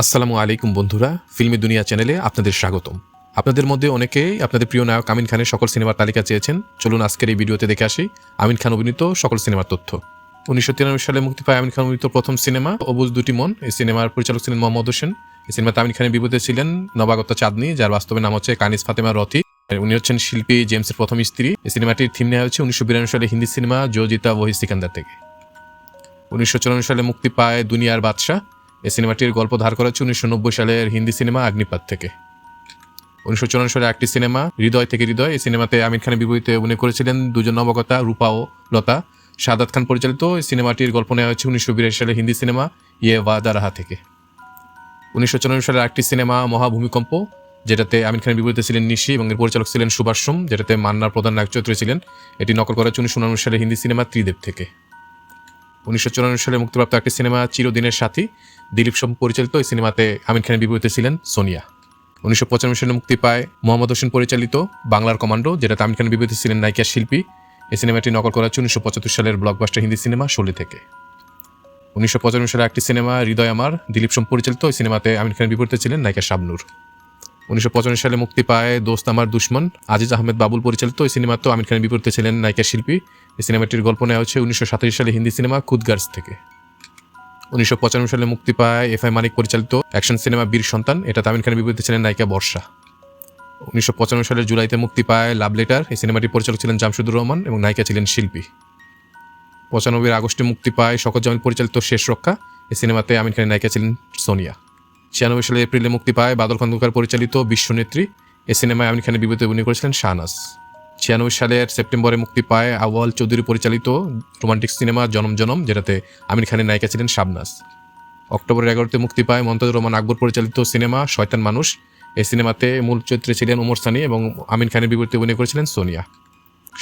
আসসালামু আলাইকুম বন্ধুরা, ফিল্মি দুনিয়া চ্যানেলে আপনাদের স্বাগতম। আপনাদের মধ্যে অনেকেই আপনাদের প্রিয় নায়ক আমিন খানের সকল সিনেমার তালিকা চেয়েছেন। চলুন আজকের এই ভিডিওতে দেখে আসি আমিন খান অভিনীত সকল সিনেমার তথ্য। উনিশশো তিরানব্বই সালে মুক্তি পায় আমিন খান অভিনীত প্রথম সিনেমা, অবুজ দুটি মন। এই সিনেমার পরিচালক ছিলেন মোহাম্মদ হোসেন। এই সিনেমাতে আমিন খানের বিপদে ছিলেন নবাগত চাঁদনি, যার বাস্তবে নাম হচ্ছে কানিস ফাতেমা রথি। উনি হচ্ছেন শিল্পী জেমসের প্রথম স্ত্রী। এই সিনেমাটির থিম নেওয়া হচ্ছে উনিশশো বিরানব্বই সালে হিন্দি সিনেমা জোজিতা ওহি সিকান্দার থেকে। উনিশশো চুরানব্বই সালে মুক্তি পায় দুনিয়ার বাদশাহ। এই সিনেমাটির গল্প ধার করা হচ্ছে উনিশশো নব্বই সালের হিন্দি সিনেমা অগ্নিপাত থেকে। উনিশশো চুরানব্বই সালে একটি সিনেমা, হৃদয় থেকে হৃদয়, এই সিনেমাতে আমির খানের বিপরীতে অভিনয় করেছিলেন দুজন নবকতা রূপা ও লতা। সাদাত খান পরিচালিত, এই সিনেমাটির গল্প নেওয়া হয়েছে উনিশশো বিরাশি সালে হিন্দি সিনেমা ইয়ে ওয়াদা রাহা থেকে। উনিশশো চুরানব্বই সালের একটি সিনেমা, মহাভূমিকম্প, যেটাতে আমির খানের বিপরীতে ছিলেন নিশি এবং এর পরিচালক ছিলেন সুভাষ সোম, যেটাতে মান্নার প্রধান নায়ক চরিত্রে ছিলেন। এটি নকল করা হচ্ছে উনিশশো সালে হিন্দি সিনেমা ত্রিদেব থেকে। উনিশশো চুরানব্বই সালে মুক্তিপ্রাপ্ত একটি সিনেমা চিরদিনের সাথী, দিলীপ সোম পরিচালিত। এই সিনেমাতে আমির খানের বিপরীতে ছিলেন সোনিয়া। উনিশশো পঁচানব্বই সালে মুক্তি পায় মোহাম্মদ হোসেন পরিচালিত বাংলার কমান্ডো, যেটাতে আমির খানের বিপরীতে ছিলেন নায়িকা শিল্পী। এই সিনেমাটি নকল করা হচ্ছে উনিশশো পঁচাত্তর সালের ব্লকবাস্টার হিন্দি সিনেমা শোলে থেকে। উনিশশো পঁচানব্বই সালে একটি সিনেমা, হৃদয় আমার, দিলীপ সোম পরিচালিত। এই সিনেমাতে আমির খানের বিপরীতে ছিলেন নায়িকা শাবনূর। উনিশশো পঁচানব্বই সালে মুক্তি পায় দোস্ত আমার দুশ্মন, আজিজ আহমেদ বাবুল পরিচালিত। এই সিনেমাতেও আমির খানের বিপরীতে ছিলেন নায়িকা শিল্পী। এই সিনেমাটির গল্প নেওয়া হচ্ছে উনিশশো সাতাশি সালে হিন্দি সিনেমা খুদগার্স থেকে। উনিশশো পঁচানব্বই সালে মুক্তি পায় এফ আই মানিক পরিচালিত অ্যাকশন সিনেমা বীর সন্তান এটা তামিল খানের বিপরীতে ছিলেন নায়িকা বর্ষা। উনিশশো পঁচানব্বই সালের জুলাইতে মুক্তি পায় লাভ লেটার, এই সিনেমাটির পরিচালক ছিলেন জামশুদুর রহমান এবং নায়িকা ছিলেন শিল্পী। পঁচানব্বই আগস্টে মুক্তি পায় শকত জামিল পরিচালিত শেষ রক্ষা, এই সিনেমাতে আমির খানের নায়িকা ছিলেন সোনিয়া। ছিয়ানব্বই সালে এপ্রিলে মুক্তি পায় বাদল খন্দকার পরিচালিত বিশ্বনেত্রী। এই সিনেমায় আমির খানের বিপরীতে অভিনয় করেছিলেন শাহনাজ। ছিয়ানব্বই সালের সেপ্টেম্বরে মুক্তি পায় আওয়াল চৌধুরী পরিচালিত রোমান্টিক সিনেমা জনম জনম, যেটাতে আমির খানের নায়িকা ছিলেন শাবনাজ অক্টোবরের এগারোতে মুক্তি পায় মমতাজুর রহমান আকবর পরিচালিত সিনেমা শয়তান মানুষ। এই সিনেমাতে মূল চরিত্রে ছিলেন ওমর সানি এবং আমিন খানের বিপরীতে অভিনয় করেছিলেন সোনিয়া।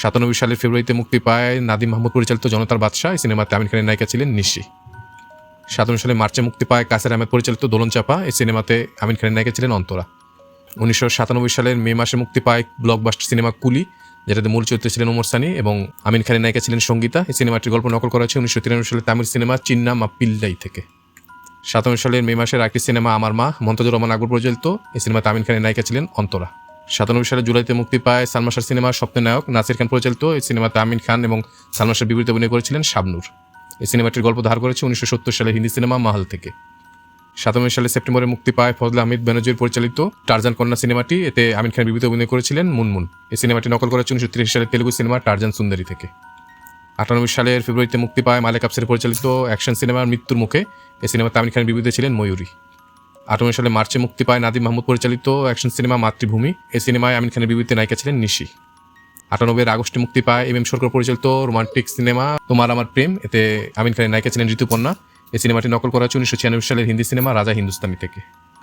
সাতানব্বই সালের ফেব্রুয়ারিতে মুক্তি পায় নাদিম মাহমুদ পরিচালিত জনতার বাদশাহ। এই সিনেমাতে আমিন খানের নায়িকা ছিলেন নিশি। সাতান্ন সালে মার্চে মুক্তি পায় কাসের আহমেদ, পরিচালিত দোলন চাপা। এই সিনেমাতে আমিন খানের নায়িকা ছিলেন অন্তরা। উনিশশো সাতানব্বই সালের মে মাসে মুক্তি পায় ব্লকবাস্টার সিনেমা কুলি, যেটাতে মূল চরিত্রে ছিলেন ওমর সানি এবং আমিন খানের নায়িকা ছিলেন সঙ্গীতা। এই সিনেমাটির গল্প নকল করা হয়েছে উনিশশো তিরানব্বই সালের তামিল সিনেমা চিন্না মা পিল্লাই থেকে। সাতান্ন সালের মে মাসের একটি সিনেমা আমার মা, মন্তাজুর রহমান আকবর পরিচালিত। এই সিনেমাতে আমিন খানের নায়িকা ছিলেন অন্তরা। সাতানব্বই সালে জুলাইতে মুক্তি পায় সালমাশার সিনেমা স্বপ্নের নায়ক, নাসির খান পরিচালিত। এই সিনেমাতে আমিন খান এবং সালমাশার বিপরীতে অভিনয় করেছিলেন শাবনূর। এই সিনেমাটির গল্প ধার করেছে উনিশশো সত্তর সালে হিন্দি সিনেমা মাহাল থেকে। সাতানব্বই সালে সেপ্টেম্বরে মুক্তি পায় ফজল আহমেদ ব্যানার্জির পরিচালিত টার্জান কন্যা সিনেমাটি, এতে আমিন খান বিপরীতে অভিনয় করেছিলেন মুনমুন। এই সিনেমাটি নকল করেছে উনিশশো তিরিশ সালে তেলুগু সিনেমা টার্জান সুন্দরী থেকে। আটানব্বই সালের ফেব্রুয়ারিতে মুক্তি পায় মালেক আফসের পরিচালিত অ্যাকশন সিনেমার মৃত্যুর মুখে। এই সিনেমাতে আমির খানের বিপরীতে ছিলেন ময়ূরী। আটানব্বই সালে মার্চে মুক্তি পায় নাদিম মাহমুদ পরিচালিত অ্যাকশন সিনেমা মাতৃভূমি। এই সিনেমায় আমির খানের বিপরীতে নায়িকা ছিলেন নিশি। আটানব্বইয়ের আগস্টে মুক্তি পায় এম এম সরকার পরিচালিত রোমান্টিক সিনেমা তোমার আমার প্রেম। এতে আমিন খানের নায়িকা ছিলেন ঋতুপর্ণা। এই সিনেমাটি নকল করা হচ্ছে উনিশশো ছিয়ানব্বই সালের হিন্দি সিনেমা রাজা হিন্দুস্তানি থেকে।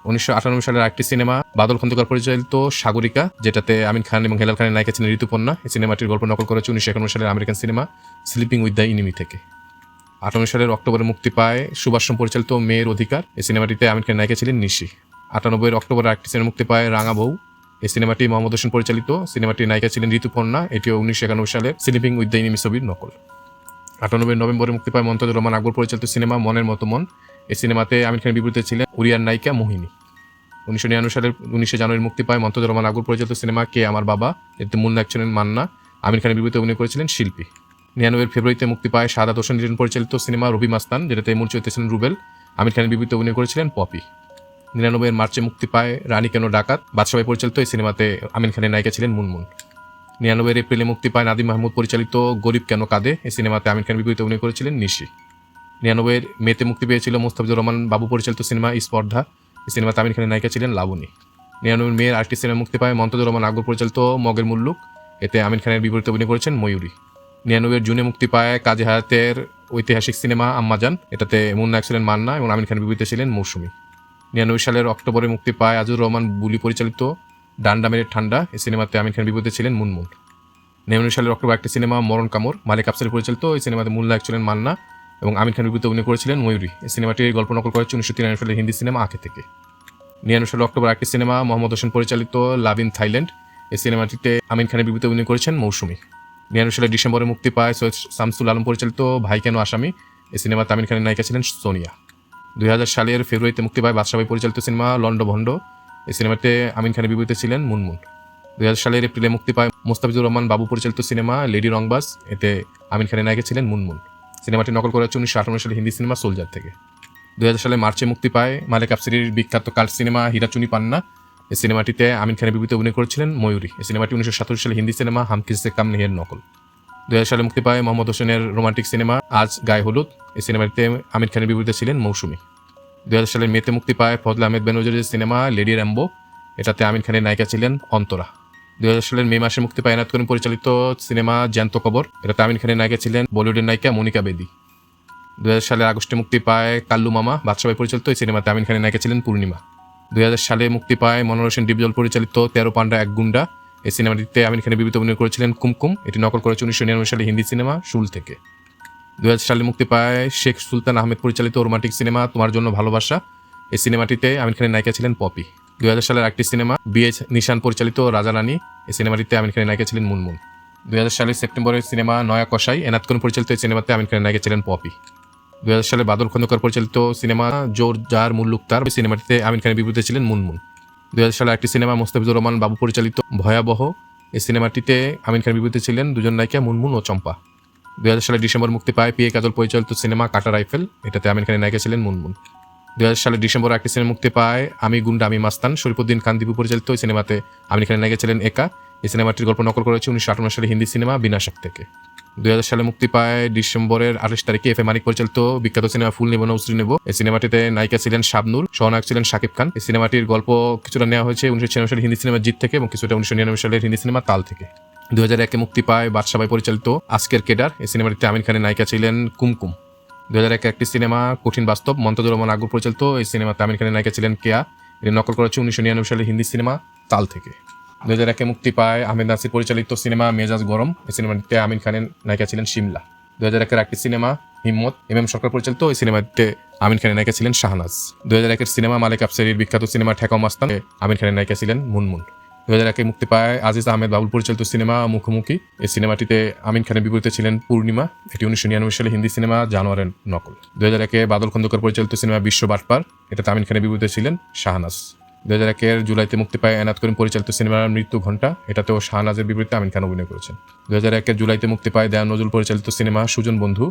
উনিশশো আটানব্বই সালের একটি সিনেমা বাদল খন্দকার পরিচালিত সাগরিকা, যেটাতে আমিন খান এবং হেলাল খানের নায়িকা ছিলেন ঋতুপর্ণা। এই সিনেমাটির গল্প নকল করা হচ্ছে উনিশশো একানব্বই সালের American cinema sleeping with the enemy থেকে। আটানব্বই সালের অক্টোবরে মুক্তি পায় সুভাষম পরিচালিত মেয়ের অধিকার। এই সিনেমাটিতে আমিন খানের নায়িকা ছিলেন নিশি। আটানব্বইয়ের অক্টোবরে একটি সিনেমা মুক্তি পায় রাঙা বউ। এই সিনেমাটি মোহাম্মদ হোসেন পরিচালিত। সিনেমাটির নায়িকা ছিলেন ঋতুপর্ণা এটিও উনিশশো একানব্বই সালের স্লিপিং উইথ দ্য ইনিমি ছবির নকল। আটানব্বই নভেম্বরে মুক্তি পায় মমতাজুর রহমান আকবর পরিচালিত সিনেমা মনের মতো মন। এই সিনেমাতে আমির খানের বিপরীতে ছিলেন উড়িয়ার নায়িকা মোহিনী। উনিশশো নিরানব্বই সালের উনিশে জানুয়ারি মুক্তি পায় মমতাজুর রহমান আকবর পরিচালিত সিনেমা কে আমার বাবা। এতে মূল নায়ক ছিলেন মান্না। আমির খানের বিপরীতে অভিনয় করেছিলেন শিল্পী। নিরানব্বইয়ের ফেব্রুয়ারিতে মুক্তি পায় সাদা হোসেন পরিচালিত সিনেমা রবি মাস্তান, যেটাতে মূল চরিত্রে ছিলেন রুবেল। আমির খানের বিপরীতে অভিনয় করেছিলেন পপি। নিরানব্বইয়ের মার্চে মুক্তি পায় রানী কেন ডাকাত? বাদশাবাই পরিচালিত এই সিনেমাতে আমিন খানের নায়িকা ছিলেন মুনমুন। নিরানব্বইয়ের এপ্রিলে মুক্তি পায় নাদিম মাহমুদ, পরিচালিত গরিব কেন কাঁদে? এই সিনেমাতে আমিন খানের বিপরীতে অভিনয় করেছিলেন নিশি। নিরানব্বইয়ের মেতে মুক্তি পেয়েছিল মুস্তাফিজুর রহমান বাবু পরিচালিত সিনেমা স্পর্ধা। এই সিনেমাতে আমিন খানের নায়িকা ছিলেন লাবণী। নিরানব্বই মেয়ের আরেকটি সিনেমা মুক্তি পায় মন্তজুর রহমান আকবর পরিচালিত মগের মুল্লুক। এতে আমিন খানের বিপরীতে অভিনয় করেছেন ময়ূরী। নিরানব্বইয়ের জুনে মুক্তি পায় কাজী হায়াতের ঐতিহাসিক সিনেমা আম্মাজান। এটাতে মুন্না ছিলেন মান্না এবং আমিন খানের বিপরীতে ছিলেন মৌসুমী। নিরানব্বই সালের অক্টোবরে মুক্তি পায় আজুর রহমান বুলি পরিচালিত ডান্ডা মেরের ঠান্ডা। এই সিনেমাতে আমিন খানের বিপরীতে ছিলেন মুনমুন। নিরানব্বই সালের অক্টোবর একটি সিনেমা, মরণ কামর মালিক আফসার পরিচালিত। এই সিনেমাতে মূল নায়ক ছিলেন মান্না এবং আমিন খানের বিপরীতে অভিনয় করেছিলেন ময়ূরী। এই সিনেমাটির গল্প নকল করেছে উনিশশো তিরানব্বই সালের হিন্দি সিনেমা আঁকে থেকে। নিরানব্বই সালের অক্টোবর একটি সিনেমা, মোহাম্মদ হোসেন পরিচালিত লাভ ইন থাইল্যান্ড। এই সিনেমাটিতে আমিন খানের বিপরীতে অভিনয় করেছেন মৌসুমী। নিরানব্বই সালের ডিসেম্বরে মুক্তি পায় সৈয়দ শামসুল আলম পরিচালিত ভাই কেন আসামি। এই সিনেমাতে আমিন খানের নায়িকা ছিলেন সোনিয়া। দুই হাজার সালের ফেব্রুয়ারিতে মুক্তি পায় বাদশাবাই পরিচালিত সিনেমা লন্ড ভণ্ড। এই সিনেমাতে আমিন খানের বিপরীতে ছিলেন মুনমুন। দুই হাজার সালের এপ্রিলে মুক্তি পায় মোস্তাফিজুর রহমান বাবু পরিচালিত সিনেমা লেডি রংবাস। এতে আমিন খানের নায়িকা ছিলেন মুনমুন। সিনেমাটি নকল করা হচ্ছে উনিশশো আটান্ন সালে হিন্দি সিনেমা সোলজার থেকে। দুই হাজার সালে মার্চে মুক্তি পায় মালেক আফসিরির বিখ্যাত কাল্ট সিনেমা হীরাচুনি পান্না। এই সিনেমাটিতে আমিন খানের বিপরীতে অভিনয় করেছিলেন ময়ূরী। এই সিনেমাটি উনিশশো সাতাশ সালে হিন্দি সিনেমা হাম কিসে কাম নেহের নকল। দুই হাজার সালে মুক্তি পায় মোহাম্মদ হোসেনের রোমান্টিক সিনেমা আজ গায়ে হলুদ। এই সিনেমাটিতে আমির খানের বিপরীতে ছিলেন মৌসুমী। দুই হাজার সালে মেতে মুক্তি পায় ফজল আহমেদ বেনজরের সিনেমা লেডি র্যাম্বো। এটাতে আমির খানের নায়িকা ছিলেন অন্তরা। দুই হাজার সালের মে মাসে মুক্তি পায় এনাত করিম পরিচালিত সিনেমা জ্যান্ত কবর। এটাতে আমির খানের নায়িকা ছিলেন বলিউডের নায়িকা মনিকা বেদি। দুই হাজার সালে আগস্টে মুক্তি পায় কাল্লু মামা বাদশাবাই পরিচালিত এই সিনেমাতে আমিন খানের নায়িকা ছিলেন পূর্ণিমা। দুই হাজার সালে মুক্তি পায় মনোর হোসেন ডিপজল পরিচালিত তেরো পান্ডা এক গুন্ডা। এই সিনেমাটিতে আমিন খানের বিবিধ অভিনয় করেছিলেন কুমকুম। এটি নকল করেছে উনিশশো নিরানব্বই সালে হিন্দি সিনেমা শুল থেকে। দুই হাজার সালে মুক্তি পায় শেখ সুলতান আহমেদ পরিচালিত রোমান্টিক সিনেমা তোমার জন্য ভালোবাসা। এই সিনেমাটিতে আমিন খানের নায়িকা ছিলেন পপি। দুই হাজার সালের একটি সিনেমা বিএচ নিশান পরিচালিত রাজা রানী এই সিনেমাটিতে আমিন খানের নায়িকা ছিলেন মুনমুন। দুই হাজার সালের সেপ্টেম্বরের সিনেমা নয়া কষাই এনাত করিম পরিচালিত এই সিনেমাতে আমিন খানের নায়িকা ছিলেন পপি। দু হাজার সালে বাদল খন্দকার পরিচালিত সিনেমা জোর জার মুল্লুক তার সিনেমাটিতে আমিন খানের বিপরীতে ছিলেন মুনমুন। দুই হাজার সালে একটি সিনেমা মোস্তাফিজুর রহমান বাবু পরিচালিত ভয়াবহ। এই সিনেমাটিতে আমিন খানের বিপরীতে ছিলেন দুজন নায়িকা মুনমুন ও চম্পা। দুই হাজার সালে ডিসেম্বর মুক্তি পায় পিএ কাজল পরিচালিত সিনেমা কাটা রাইফেল, এটাতে আমিন খানের নায়িকা ছিলেন মুনমুন। দুই হাজার সালে ডিসেম্বর একটি সিনেমা মুক্তি পায় আমি গুন্ডা, আমি মাস্তান, শরীফুদ্দিন খান দিবু পরিচালিত ওই সিনেমাতে আমিন খানের নায়িকা ছিলেন একা। এই সিনেমাটির গল্প নকল করেছে উনিশশো আটান্ন সালে হিন্দি সিনেমা বিনাশক থেকে। দুই হাজার সালে মুক্তি পায় ডিসেম্বরের আঠাশ তারিখে এফ এ মানিক পরিচালিত বিখ্যাত সিনেমা ফুল নেব নৌশ্রী নেব। এই সিনেমাটিতে নায়িকা ছিলেন শাবনুর সহনায়ক ছিলেন শাকিব খান। এই সিনেমাটির গল্প কিছুটা নেওয়া হয়েছে উনিশশো ছিয়ানব্বই সালের হিন্দি সিনেমা জিত থেকে এবং কিছুটা উনিশশো নিরানব্বই সালের হিন্দি সিনেমা তাল থেকে। দুই হাজার একে মুক্তি পায় বাদশাবাই পরিচালিত আজকের কেডার। এই সিনেমাটিতে আমিন খানের নায়িকা ছিলেন কুমকুম। দুই হাজার একে একটি সিনেমা কঠিন বাস্তব, মন্তজুর রহমান আগুর পরিচালিত। এই সিনেমাতে আমিন খানের নায়িকা ছিলেন কেয়া। এটি নকল করেছে উনিশশো নিরানব্বই সালের হিন্দি সিনেমা তাল থেকে। দুই হাজার একে মুক্তি পায় আহমেদ নাসির পরিচালিত সিনেমা মেজাজ গরম। এই সিনেমাটিতে আমিন খানের নায়িকা ছিলেন শিমলা। দুই হাজার একের একটি সিনেমা, হিম্মত, এম এম সরকার পরিচালিত ওই সিনেমাটিতে আমিন খানের নায়িকা ছিলেন শাহনাজ। দুই হাজার একের সিনেমা, মালিক আফসারির বিখ্যাত সিনেমা ঠেকাও মাস্তান আমিন খানের নায়িকা ছিলেন মুনমুন। দু হাজার একে মুক্তি পায় আজিজ আহমেদ বাবুল পরিচালিত সিনেমা মুখোমুখি, এই সিনেমাটিতে আমিন খানের বিপরীতে ছিলেন পূর্ণিমা, এটি উনিশশো নিরানব্বই সালে হিন্দি সিনেমা জানোয়ারের নকল। দু হাজার একে বাদল খন্দকার পরিচালিত সিনেমা বিশ্ব বাটপার, এটাতে আমিন খানের বিপরীতে ছিলেন শাহনাজ। দুই হাজার একের জুলাইতে মুক্তি পায় এনাত করিম পরিচালিত সিনেমা মৃত্যু ঘণ্টা। এটাতেও শাহনাজের বিপরীতে আমিন খান অভিনয় করেছেন। দু হাজার একের জুলাইতে মুক্তি পায় দয়ান নজরুল পরিচালিত সিনেমা সুজন বন্ধু।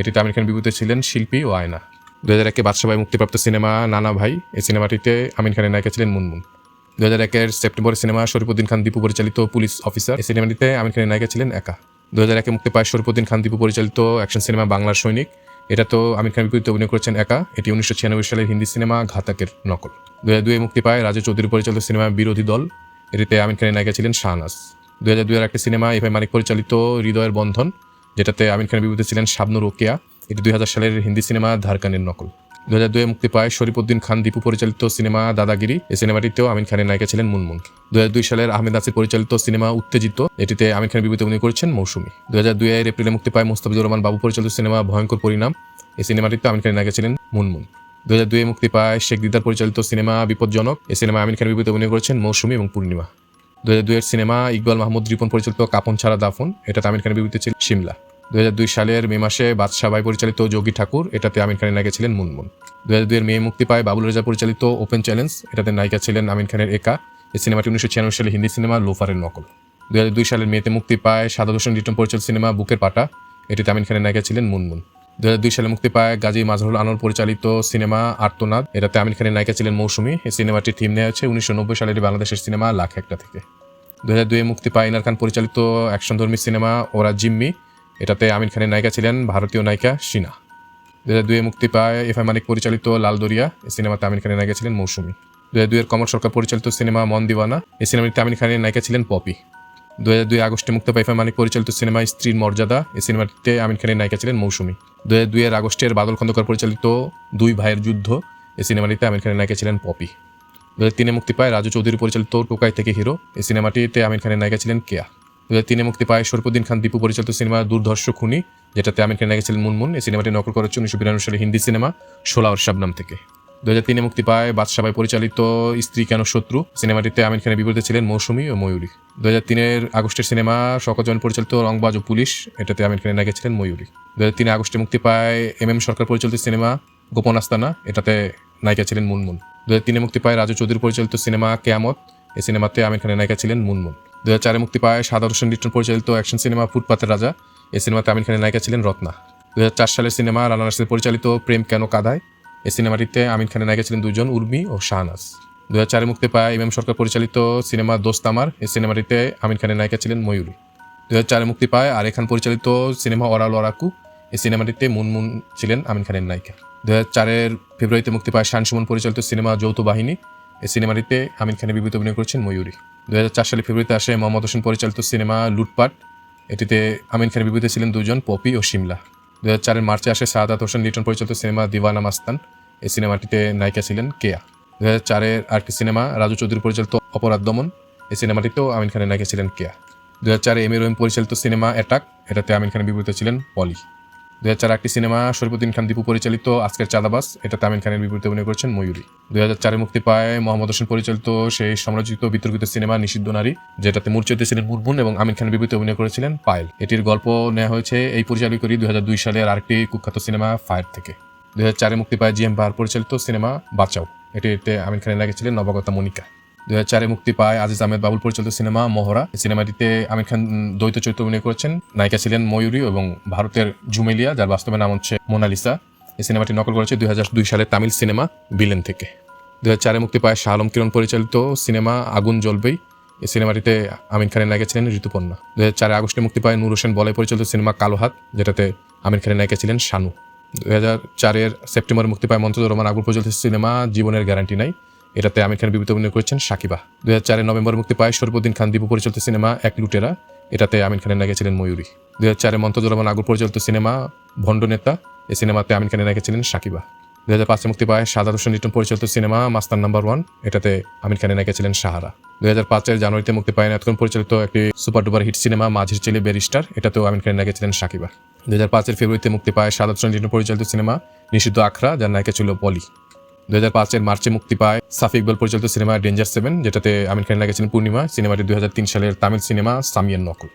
এটিতে আমির খান বিপরীতে ছিলেন শিল্পী ও আয়না। দুই হাজার একে বাদশাবাই মুক্তিপ্রাপ্ত সিনেমা নানা ভাই। এই সিনেমাটিতে আমিন খানের নায়িকা ছিলেন মুনমুন। দু হাজার একের সেপ্টেম্বর সিনেমা শরীফুদ্দিন খান দীপু পরিচালিত পুলিশ অফিসার। এই সিনেমাটিতে আমির খানের নায়িকা ছিলেন একা। দুই হাজার একে মুক্তি পায় শরীফুদ্দিন খান দীপু পরিচালিত অ্যাকশন সিনেমা বাংলার সৈনিক। এটা তো আমির খানের বিপরীতে অভিনয় করেছেন একা। এটি উনিশশো ছিয়ানব্বই সালের হিন্দি সিনেমা ঘাতাকের নকল। দু হাজার দুয়ে মুক্তি পায় রাজু চৌধুরী পরিচালিত সিনেমা বিরোধী দল। এটিতে আমির খানের নায়িকা ছিলেন শাহনাজ। দু হাজার দুইয়ের একটি সিনেমা এফআই মানিক পরিচালিত হৃদয়ের বন্ধন, যেটাতে আমির খানের বিপরীতে ছিলেন শাবনুর রোকিয়া এটি দুই হাজার সালের হিন্দি সিনেমা ধারকানের নকল। দু হাজার দুয়ে মুক্তি পায় শরীফুদ্দিন খান দীপু পরিচালিত সিনেমা দাদাগিরি। এই সিনেমাটিতেও আমিন খানের নায়িকা ছিলেন মুনমুন। দু হাজার দুই সালের আহমেদ নাসির পরিচালিত সিনেমা উত্তেজিত, এটিতে আমিন খানের বিপরীতে অভিনয় করেছেন মৌসুমী। দু হাজার দুইয়ের এপ্রিলে মুক্তি পায় মোস্তাফিজুর রহমান বাবু পরিচালিত সিনেমা ভয়ঙ্কর পরিণাম, এই সিনেমাটিতে আমিন খানের নায়িকা ছিলেন মুনমুন। দু হাজার দুয়ে মুক্তি পায় শেখ দিদার পরিচালিত সিনেমা বিপজ্জনক, এই সিনেমা আমিন খানের বিপরীতে অভিনয় করেছেন মৌসুমী এবং পূর্ণিমা। দু হাজার দুইয়ের সিনেমা ইকবাল মাহমুদ রিপন পরিচালিত কাপন ছাড়া দাফন এটা আমিন খানের বিপরীতে ছিলেন শিমলা। দু সালের মে মাসে বাদশাহ ভাই পরিচালিত যোগী ঠাকুর, এটাতে আমিন খানের নায়িকা ছিলেন মুনমুন। দু হাজার দুইয়ের মে মুক্তি পায় বাবুল রেজা পরিচালিত ওপেন চ্যালেঞ্জ এটাতে নায়িকা ছিলেন আমিন খানের একা। এই সিনেমাটি উনিশশো ছিয়ানব্বই সালে হিন্দি সিনেমা লোফারের নকল। দু হাজার দুই সালের মেতে মুক্তি পায় সাদা রিটন পরিচালিত সিনেমা বুকের পাটা, এটিতে আমিন খানের নায়িকা ছিলেন মুনমুন। দু হাজার দুই সালে মুক্তি পায় গাজী মাজহারুল আনোয়ার পরিচালিত সিনেমা আর্তনাদ, এটাতে আমিন খানের নায়িকা ছিলেন মৌসুমী। এই সিনেমাটির থিম নেওয়া হচ্ছে উনিশশো নব্বই সালের বাংলাদেশের সিনেমা লাখ একটা থেকে। দু হাজার দুয়ে মুক্তি পায় ইনার খান পরিচালিত অ্যাকশনধর্মী সিনেমা ওরা জিম্মি এটাতে আমির খানের নায়িকা ছিলেন ভারতীয় নায়িকা সিনা। দু হাজার দুয়ে মুক্তি পায় এফ আই মানিক পরিচালিত লাল দরিয়া। এই সিনেমাতে আমির খানের নায়িকা ছিলেন মৌসুমী। দু হাজার দুয়ের কমল সরকার পরিচালিত সিনেমা মন দিওয়ানা। এই সিনেমাটিতে আমির খানের নায়িকা ছিলেন পপি। দু হাজার দুই আগস্টে মুক্তি আই মানিক পরিচালিত সিনেমা স্ত্রীর মর্যাদা। এই সিনেমাটিতে আমির খানের নায়িকা ছিলেন মৌসুমী। দু হাজার দুইয়ের আগস্টের বাদল খন্দকার পরিচালিত দুই ভাইয়ের যুদ্ধ। এই সিনেমাটিতে আমির খানের নায়িকা ছিলেন পপি। দু হাজার তিনে মুক্তি পায় রাজু চৌধুরী পরিচালিত টোকাই থেকে হিরো। এই সিনেমাটিতে আমির খানের নায়িকা ছিলেন কেয়া। দু হাজার তিনে মুক্তি পায় শরীফুদ্দিন খান দীপু পরিচালিত সিনেমা দুর্ধর্ষ খুনি, যেটাতে আমির খানের নায়িকা ছিলেন মুনমুন। এই সিনেমাটি নকল করেছে উনিশশো বিরানব্বই সালে হিন্দি সিনেমা সোলাওর শাবনাম থেকে। দু হাজার তিনে মুক্তি পায় বাদশাবাই পরিচালিত স্ত্রী কেন শত্রু। সিনেমাটিতে আমির খানের বিপরীতে ছিলেন মৌসুমী ও ময়ূরী। দু হাজার তিনের আগস্টের সিনেমা শকজন পরিচালিত রংবাজ ও পুলিশ, এটাতে আমির খানের নায়িকা ছিলেন ময়ূরী। দু হাজার তিনে আগস্টে মুক্তি পায় এম এম সরকার পরিচালিত সিনেমা গোপন আস্তানা, এটাতে নায়িকা ছিলেন মুনমুন। দু হাজার তিনে মুক্তি পায় রাজু চৌধুরী পরিচালিত সিনেমা কেয়ামত এই সিনেমাতে আমির খানের নায়িকা ছিলেন মুনমুন। দু হাজার চারে মুক্তি পায় সাদার হোসেন লিটন পরিচালিত অ্যাকশন সিনেমা ফুটপাতের রাজা। এই সিনেমাতে আমির খানের নায়িকা ছিলেন রত্না। দু হাজার চার সালের সিনেমা রানা নাসির পরিচালিত প্রেম কেন কাদায়। এই সিনেমাটিতে আমির খানের নায়িকা ছিলেন দুজন, উর্মি ও শাহনাজ। দু হাজার চারে মুক্তি পায় এম এম সরকার পরিচালিত সিনেমা দোস্তামার এই সিনেমাটিতে আমির খানের নায়িকা ছিলেন ময়ূরী। দু চারে মুক্তি পায় আরে খান পরিচালিত সিনেমা ওরা লড়াকু এই সিনেমাটিতে মুনমুন ছিলেন আমিন খানের নায়িকা। দু চারের ফেব্রুয়ারিতে মুক্তি পায় শান সুমন পরিচালিত সিনেমা যৌথ বাহিনী। এই সিনেমাটিতে আমিন খানের বিবিধ অভিনয় করেছেন ময়ূরী। দু হাজার চার সালে ফেব্রুয়ারিতে আসে মোহাম্মদ হোসেন পরিচালিত সিনেমা লুটপাট। এটিতে আমিন খানের বিবিধ ছিলেন দুজন, পপি ও শিমলা। দু হাজার চারের মার্চে আসে সাদাত হোসেন লিটন পরিচালিত সিনেমা দিওয়ানা মাস্তান। এই সিনেমাটিতে নায়িকা ছিলেন কেয়া। দু হাজার চারের আরেকটি সিনেমা, রাজু চৌধুরী পরিচালিত অপরাধ দমন। এই সিনেমাটিতেও আমিন খানের নায়িকা ছিলেন কেয়া। দু হাজার চারে এম রহিম পরিচালিত সিনেমা অ্যাটাক। এটাতে আমিন খানের বিপরীতে ছিলেন পলি। দু হাজার চার একটি সিনেমা শরীফুদ্দিন খান দীপু পরিচালিত, আজকের চাঁদাবাস এটাতে আমিন খানের বিপরীতে অভিনয় করেছেন ময়ূরী। দু হাজার চারে মুক্তি পায় মোহাম্মদ হোসেন পরিচালিত সেই সমালোচিত বিতর্কিত সিনেমা নিষিদ্ধ নারী, যেটাতে মূর্চিত ছিলেন মুরমুন এবং আমিন খানের বিপরীতে অভিনয় করেছিলেন পায়েল। এটির গল্প নেওয়া হয়েছে এই পরিচালকই দুই হাজার দুই সালের আরেকটি কুখ্যাত সিনেমা, ফায়ার থেকে। দুই হাজার চারে মুক্তি পায় জি এম পরিচালিত সিনেমা, বাঁচাও। এটিতে আমিন খানের লেগেছিলেন নবাগতা মনিকা। দুই হাজার চারে মুক্তি পায় আজিজ আহমেদ বাবুল পরিচালিত সিনেমা এই সিনেমাটিতে আমির খান দ্বৈত চরিত্র অভিনয় করেছেন। নায়িকা ছিলেন ময়ূরী এবং ভারতের জুমেলিয়া, যার বাস্তবে নাম হচ্ছে মোনালিসা। এই সিনেমাটি নকল করেছে দুই হাজার দুই সালে তামিল সিনেমা বিলেন থেকে। দুই হাজার চারে মুক্তি পায় শাহ আলম কিরণ পরিচালিত সিনেমা আগুন জ্বলবেই। এই সিনেমাটিতে আমির খানের নায়িকা ছিলেন ঋতুপর্ণা। দুই হাজার চারে আগস্টে মুক্তি পায় নূর হোসেন বলে পরিচালিত সিনেমা কালো হাত, যেটাতে আমির খানের নায়িকা ছিলেন শানু। দুই হাজার চারের সেপ্টেম্বরে মুক্তি পায় মন্তজ রহমান আগুন পরিচালিত সিনেমা জীবনের গ্যারান্টি নাই। এটাতে আমির খান বিবিধ অভিনয় করেছেন সাকিবা দুই হাজার চারের নভেম্বর মুক্তি পায় শরীফুদ্দিন খান দীপু পরিচালিত সিনেমা এক লুটেরা। এটাতে আমির খানের নায়িকা ছিলেন ময়ূরী। দুই হাজার চারে মন্তজ রহমান আগুন পরিচালিত সিনেমা ভণ্ড নেতা। এই সিনেমাতে আমির খানের নায়িকা ছিলেন সাকিবা দুই হাজার পাঁচে মুক্তি পায় সাদা হোসেন লিটন পরিচালিত সিনেমা মাস্তান নাম্বার ওয়ান। এটাতে আমির খানের নায়িকা ছিলেন সাহারা। দুই হাজার পাঁচের জানুয়ারিতে মুক্তি পায় নায়তখন পরিচালিত একটি সুপার ডুপার হিট সিনেমা মাঝির ছেলে ব্যারিস্টার এটাতেও আমির খানের ছিলেন সাকিবা দুই হাজার পাঁচের ফেব্রুয়ারিতে মুক্তি পায় সাদা হোসেন লিটন পরিচালিত সিনেমা নিষিদ্ধ আখড়া, যার নায়িকা ছিল পলি দুই হাজার পাঁচের মার্চে মুক্তি পায় সাফি ইকবাল পরিচালিত সিনেমা ডেঞ্জার সেভেন, যেটাতে আমির খান লাগিয়েছিলেন পূর্ণিমা, সিনেমাটি দুই হাজার তিন সালের তামিল সিনেমা সামিয়ান নকল।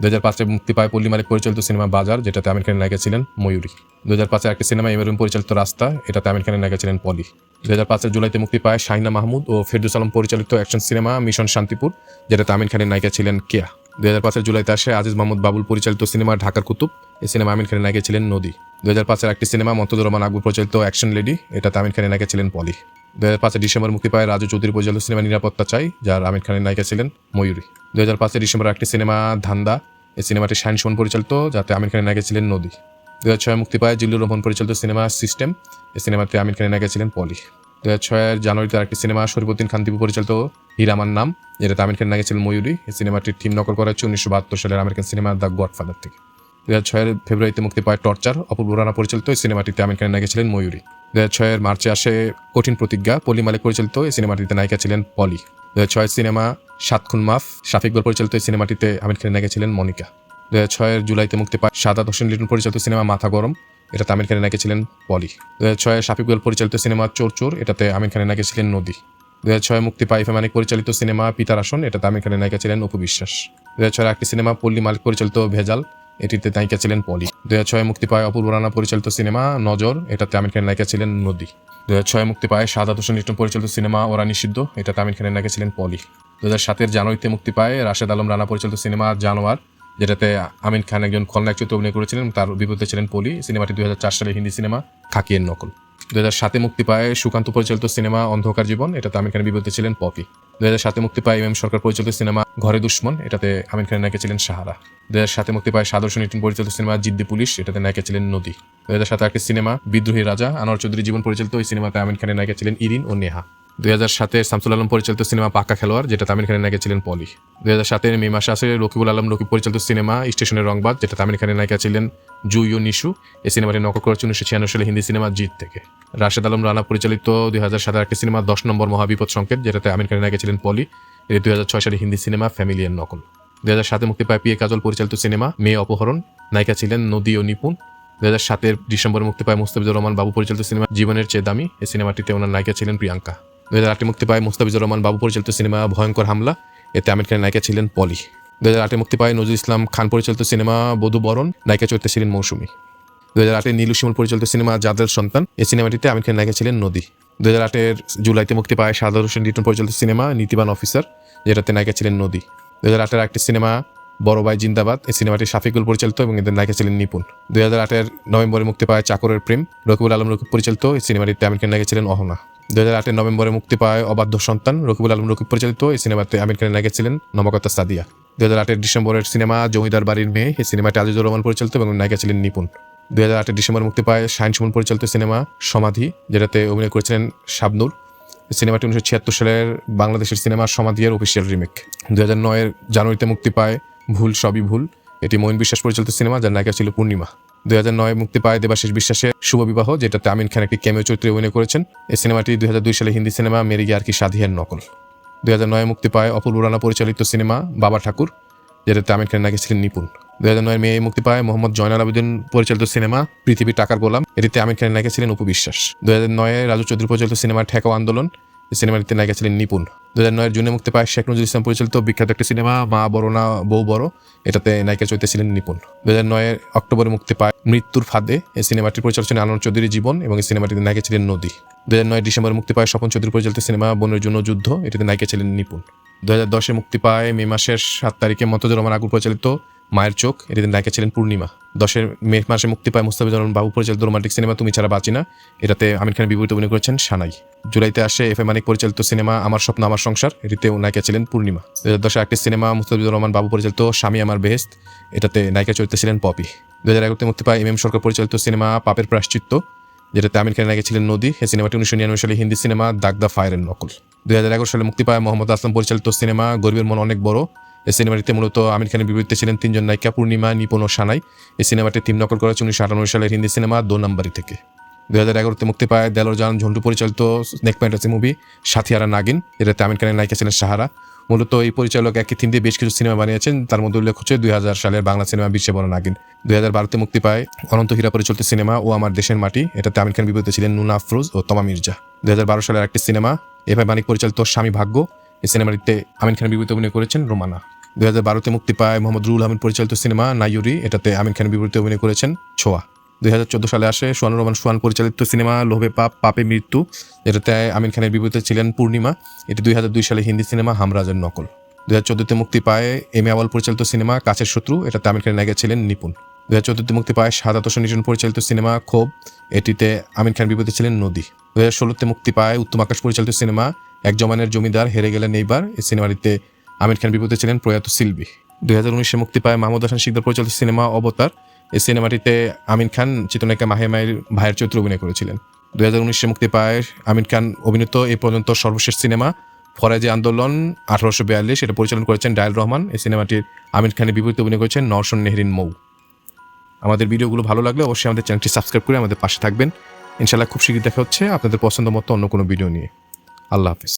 দু হাজার পাঁচে মুক্তি পায় পল্লী মালিক পরিচালিত সিনেমা বাজার, যেটাতে আমির খানের নায়িকা ছিলেন ময়ূরী। দুই হাজার পাঁচের একটি সিনেমা এমএরুম পরিচালিত রাস্তা, এটাতে আমির খানের নায়িকা ছিলেন পলি। দু হাজার পাঁচের জুলাইতে মুক্তি পায় শাহিনা মাহমুদ ও ফেরদুস আলম পরিচালিত অ্যাকশন সিনেমা মিশন শান্তিপুর, যেটাতে আমির খানের নায়িকা ছিলেন কেয়া। দুই হাজার পাঁচের জুলাইতে আসে আজিজ মাহমুদ বাবুল পরিচালিত সিনেমা ঢাকার কুতুব। এই সিনেমা আমির খানের নায়িকা ছিলেন নদী। দুই হাজার পাঁচের একটি সিনেমা মন্তজুর রহমান আকবর পরিচালিত অ্যাকশন লেডি, এটাতে আমির খানের নায়িকা ছিলেন পলি। দু হাজার পাঁচের ডিসেম্বর মুক্তি পায় রাজু চৌধুরী পরিচালিত সিনেমা নিরাপত্তা চাই, যার আমির খানের নায়িকা ছিলেন ময়ূরী। দুই হাজার পাঁচের ডিসেম্বর একটি সিনেমা ধান্দা, এই সিনেমাটি শাহিন সুমন পরিচালিত, যাতে আমির খানের নায়িকা ছিলেন নদী। দু হাজার ছয় মুক্তি পায় জিল্লুর রহমান পরিচালিত সিনেমা সিস্টেম, এই সিনেমাতে আমির খানের নায়িকা ছিলেন পলি। দুই হাজার ছয়ের জানুয়ারিতে আরেকটি সিনেমা শরীফুদ্দিন খান দীপু পরিচালিত হিরামান নাম। যেটাতে আমির খানের নায়িকা ছিলেন ময়ূরী। এই সিনেমাটির থিম নকল করা হচ্ছে উনিশশো বাহাত্তর সালের আমেরিকান সিনেমা দ্য গডফাদার থেকে। দুই হাজার ছয়ের ফেব্রুয়ারিতে মুক্তি পায় টর্চার। অপূর্ব রানা পরিচালিত এই সিনেমাটিতে আমির খানের নায়িকা ছিলেন ময়ূরী। দুই হাজার ছয়ের মার্চে আসে কঠিন প্রতিজ্ঞা। পলি মালিক পরিচালিত এই সিনেমাটিতে নায়িকা ছিলেন পলি। দুই হাজার ছয়ের সিনেমা সাত খুন মাফ। শাফিক গোল পরিচালিত এই সিনেমাটিতে আমির খানের নায়িকা ছিলেন মনিকা। দুই হাজার ছয়ের জুলাইতে মুক্তি পায় সাদাত হোসেন লিটন পরিচালিত সিনেমা মাথা গরম। এটাতে আমির খানের নাকি ছিলেন পলি দুই হাজার ছয়ে শাফিক গোল পরিচালিত সিনেমা চোর চোর, এটাতে আমির খানের নাকি ছিলেন নদী। দু হাজার ছয়ে মুক্তি পায় মানিক পরিচালিত সিনেমা পিতার আসন, এটাতে আমির খানের নায়িকা ছিলেন অপু বিশ্বাস। দুই হাজার ছয়ের একটি সিনেমা পল্লী মালিক পরিচালিত ভেজাল, এটিতে নায়িকা ছিলেন পলি। দু হাজার ছয়ে মুক্তি পায় অপূর্ব রানা পরিচালিত সিনেমা নজর, এটাতে আমির খানের নায়িকা ছিলেন নদী। দু হাজার ছয়ে মুক্তি পায় সাদাত হোসেন লিটন পরিচালিত সিনেমা ওরা নিষিদ্ধ, এটাতে আমির খানের নায়িকা ছিলেন পলি। দু হাজার সাতের জানুয়ারিতে মুক্তি পায় রাশেদ আলম রানা পরিচালিত সিনেমা জানোয়ার যেটাতে আমিন খান একজন খলনায়ক চরিত্রে অভিনয় করেছিলেন, তার বিপরীতে ছিলেন পলি। সিনেমাটি দুই হাজার চার সালে হিন্দি সিনেমা খাকিয়ের নকল। দুই হাজার সাতে মুক্তি পায় সুকান্ত পরিচালিত সিনেমা অন্ধকার জীবন, এটাতে আমির খানের বিপরীতে ছিলেন পপি। দুই হাজার সাতে মুক্তি পায় এম এম সরকার পরিচালিত সিনেমা ঘরে দুশ্মন, এটাতে আমির খানের নায়িকা ছিলেন সাহারা। দু হাজার সাতে মুক্তি পায় সাদর্শ নিটিন পরিচালিত সিনেমা জিদ্দি পুলিশ, এটাতে নায়িকা ছিলেন নদী। দু হাজার সাতে একটি সিনেমা বিদ্রোহী রাজা আনোয়ার চৌধুরী জীবন পরিচালিত, ওই সিনেমাতে আমির খানের নায়িকা ছিলেন ইরিন ও নেহা। দুই হাজার সাতে শামসুল আলম পরিচালিত সিনেমা পাক্কা খেলোয়াড়, যেটা তামিল খানের নায়িকা ছিলেন পলি। দুই হাজার সাতের মে মাসে আসে রকিবুল আলম রকিব পরিচালিত সিনেমা স্টেশনের রংবাদ, যেটা তামিল খানের নায়িকা ছিলেন জুই ও নিশু। এই সিনেমাটি নকল করেছে উনিশশো ছিয়ানব্বই সালে হিন্দি সিনেমা জিত থেকে। রাশেদ আলম রানা পরিচালিত দুই হাজার সাতের একটি সিনেমা দশ নম্বর মহাবিপদ সংকেত, যেটাতে আমির খানের নায়িকা ছিলেন পলি। এটি দুই হাজার ছয় সালে হিন্দি সিনেমা ফ্যামিলিয়ান নকল। দুই হাজার সাতে মুক্তি পায় পিএ কাজল পরিচালিত সিনেমা মেয়ে অপহরণ। নায়িকা ছিলেন নদী ও নিপুণ। দুই হাজার সাতের ডিসেম্বরে মুক্তি পায় মুস্তাফিজুর রহমান বাবু পরিচালিত সিনেমা জীবনের চেয়ে দামি। এই সিনেমাটিতে ওনার নায়িকা ছিলেন প্রিয়াঙ্কা। দুই হাজার আটে মুক্তি পায় মুস্তাফিজুর রহমান বাবু পরিচালিত সিনেমা ভয়ঙ্কর হামলা। এতে আমির খানের নায়িকা ছিলেন পলি। দু হাজার আটে মুক্তি পায় নজরুল ইসলাম খান পরিচালিত সিনেমা বধু বরণ, নায়িকা চরিত্রে ছিলেন মৌসুমী। দু হাজার আটের নীলু শিমুল পরিচালিত সিনেমা জাদের সন্তান, এই সিনেমাটিতে আমির খান নায়িকা ছিলেন নদী। দু হাজার আটের জুলাইতে মুক্তি পায় সাদার হোসেন রিটন পরিচালিত সিনেমা নীতিবান অফিসার, যেটাতে নায়িকা ছিলেন নদী। দু হাজার আটের একটি সিনেমা বড় ভাই জিন্দাবাদ, এই সিনেমাটি শাফিকুল পরিচালিত এবং এদের নায়িকা ছিলেন নিপুণ। দুই হাজার আটের নভেম্বরে মুক্তি পায় চাকরের প্রেম, রকিবুল আলম রকিব পরিচালিত, এই সিনেমাটিতে আমির খান নায়িকা ছিলেন অহনা। দু হাজার আটের নভেম্বরে মুক্তি পায় অবাধ্য সন্তান রকিবুল আলম রকিব পরিচালিত। এই সিনেমাতে আমির খানের নায়িকা ছিলেন নবাগতা সাদিয়া। দু হাজার আটের ডিসেম্বরের সিনেমা জমিদার বাড়ির মেয়ে, এই সিনেমাটি আজিজুর রহমান পরিচালিত এবং নায়িকা ছিলেন নিপুণ। দুই হাজার আটের ডিসেম্বর মুক্তি পায় শাহিন সুমন পরিচালিত সিনেমা সমাধি, যেটাতে অভিনয় করেছিলেন শাবনুর। সিনেমাটি উনিশশো ছিয়াত্তর সালের বাংলাদেশের সিনেমা সমাধিয়ার অফিসিয়াল রিমেক দু হাজার নয়ের জানুয়ারিতে মুক্তি পায় ভুল সবই ভুল। এটি মঈন বিশ্বাস পরিচালিত সিনেমা, যার নায়িকা ছিল পূর্ণিমা। দুই হাজার নয় মুক্তি পায় দেবাশিস বিশ্বাসের শুভ বিবাহ, যেটাতে আমিন খান একটি ক্যামিও চরিত্রে অভিনয় করেছেন। এই সিনেমাটি দুই হাজার দুই সালে হিন্দি সিনেমা মেরি গিয়ার কি সাধিয়ার নকল। দুই হাজার নয় মুক্তি পায় অপূর্ব রানা পরিচালিত সিনেমা বাবা ঠাকুর, যেটাতে আমির খান নাকি ছিলেন নিপুণ। দুই হাজার নয় মে মুক্তি পায় মোহাম্মদ জয়নাল আবেদিন পরিচালিত সিনেমা পৃথিবী টাকার গোলাম, এটিতে আমির খানের নাকি ছিলেন উপবিশ্বাস দুই হাজার নয়ে রাজু চৌধুরী পরিচালিত সিনেমা ঠেকাও আন্দোলন সিনেমাটিতে নায়িকা ছিলেন নিপুণ। দু হাজার নয়ের জুনে মুক্তি পায় শেখ নজরুল ইসলাম পরিচালিত বিখ্যাত একটি সিনেমা, মা বড় না বউ বড়? এটাতে নায়িকা চরিত্রে ছিলেন নিপুণ। দু হাজার নয়ের অক্টোবরে মুক্তি পায় মৃত্যুর ফাঁদে। এই সিনেমাটির পরিচালক ছিলেন আনন্দ চৌধুরীর জীবন এবং এই সিনেমাটিতে নায়িকা ছিলেন নদী। দু হাজার নয় ডিসেম্বরে মুক্তি পায় স্বপন চৌধুরী পরিচালিত সিনেমা, বনের জন্য যুদ্ধ। এটিতে নায়িকা ছিলেন নিপুণ। দু হাজার দশে মুক্তি পায় মে মাসের সাত তারিখে মন্তজুর রহমান আগুর পরিচালিত মায়ের চোখ এটিতে নায়িকা ছিলেন পূর্ণিমা। দশের মে মাসে মুক্তি পায় মুস্তাফিজুর বাবু পরিচালিত রোমান্টিক সিনেমা, তুমি ছাড়া বাঁচি না। এটাতে আমির খানের বিপরীতে অভিনয় করেছেন সানাই। জুলাইতে আসে এফ এ মানিক পরিচালিত সিনেমা, আমার স্বপ্ন, আমার সংসার। এটিতে নায়িকা ছিলেন পূর্ণিমা। দু হাজার দশে একটি সিনেমা মুস্তাফিজুর রহমান বাবু পরিচালিত স্বামী আমার বেহেস্ত এটাতে নায়িকা চরিত্রে ছিলেন পপি। দু হাজার এগারোতে মুক্তি পায় এম এম সরকার পরিচালিত সিনেমা, পাপের প্রায়শ্চিত্ত। যেটাতে আমির খানের নায়িকা ছিলেন নদী। এই সিনেমাটি উনিশশো নিরানব্বই সালে হিন্দি সিনেমা দাগ দা ফায়ারের নকল। দুই হাজার এগারো সালে মুক্তি পায় মোহাম্মদ আসলাম পরিচালিত সিনেমা, গরিবের মন অনেক বড়। এই সিনেমাটিতে মূলত আমির খানের বিপরীতে ছিলেন তিনজন নায়িকা, পূর্ণিমা, নিপুণ ও সানাই। এই সিনেমাটি থিম নকল করা হয়েছে উনিশশো আটানব্বই সালের হিন্দি সিনেমা দো নাম্বারি থেকে। দুই হাজার এগারোতে মুক্তি পায় দেলোর জান ঝন্টু পরিচালিত স্নেক প্যান্টাসি মুভি সাথিয়ারা নাগিন, এটাতে আমির খানের নায়িকা ছিলেন সাহারা। মূলত এই পরিচালক একই থিম দিয়ে বেশ কিছু সিনেমা বানিয়েছেন, তার মধ্যে উল্লেখ হচ্ছে দুই হাজার সালের বাংলা সিনেমা বিশ্বে বড় নাগিন। দুই হাজার বারোতে মুক্তি পায় অনন্ত হীরা পরিচালিত সিনেমা ও আমার দেশের মাটি, এটাতে আমির খান বিপরীতে ছিলেন নুনা আফরোজ ও তমা মির্জা। দুই হাজার বারো সালের একটি সিনেমা এভাবে মানিক পরিচালিত স্বামী ভাগ্য এই সিনেমাটিতে আমিন খান বিপরীতে অভিনয় করেছেন রোমানা। দুই হাজার বারোতে মুক্তি পায় মোহাম্মদ রুল আহমেদ পরিচালিত সিনেমা নাইয়ুরি, এটাতে আমিন খান বিপরীতে অভিনয় করেছেন ছোয়া। দুই হাজার চোদ্দ সালে আসে সোহানুর রহমান সোহান পরিচালিত সিনেমা লোভে পাপ, পাপে মৃত্যু, এটাতে আমিন খানের বিপরীতে ছিলেন পূর্ণিমা। এটি দুই হাজার দুই সালে হিন্দি সিনেমা হামরাজের নকল। দুই হাজার চোদ্দোতে মুক্তি পায় এম আওয়াল পরিচালিত সিনেমা কাছের শত্রু, এটাতে আমির খানের নায়িকা ছিলেন নিপুণ। দুই হাজার চোদ্দোতে মুক্তি পায় সাদাত নিজন পরিচালিত সিনেমা ক্ষোভ, এটিতে আমির খান বিপরীতে ছিলেন নদী। দুই হাজার ষোলোতে মুক্তি পায় উত্তম আকাশ পরিচালিত সিনেমা এক জমানের জমিদার হেরে গেলেন এইবার। এই সিনেমাটিতে আমির খান বিপরীতে ছিলেন প্রয়াত সিলভি। দুই হাজার উনিশে মুক্তি পায় মাহমুদ হাসান শিকদার পরিচালিত সিনেমা অবতার। এই সিনেমাটিতে আমিন খান চিত্রনায়িকা মাহে মায়ের ভাইয়ের চরিত্রে অভিনয় করেছিলেন। দুই হাজার উনিশে মুক্তি পায় আমিন খান অভিনীত এ পর্যন্ত সর্বশেষ সিনেমা ফরাজি আন্দোলন আঠারোশো বিয়াল্লিশ। এটা পরিচালনা করেছেন ডায়াল রহমান। এই সিনেমাটির আমির খানের বিপরীতে অভিনয় করেছেন নরসন নেহরিন মৌ। আমাদের ভিডিওগুলো ভালো লাগলে অবশ্যই আমাদের চ্যানেলটি সাবস্ক্রাইব করে আমাদের পাশে থাকবেন। ইনশাল্লাহ খুব শীঘ্রই দেখা হচ্ছে। আপনাদের পছন্দ মতো অন্য কোনো ভিডিও নিয়ে। আল্লাহ হাফিজ।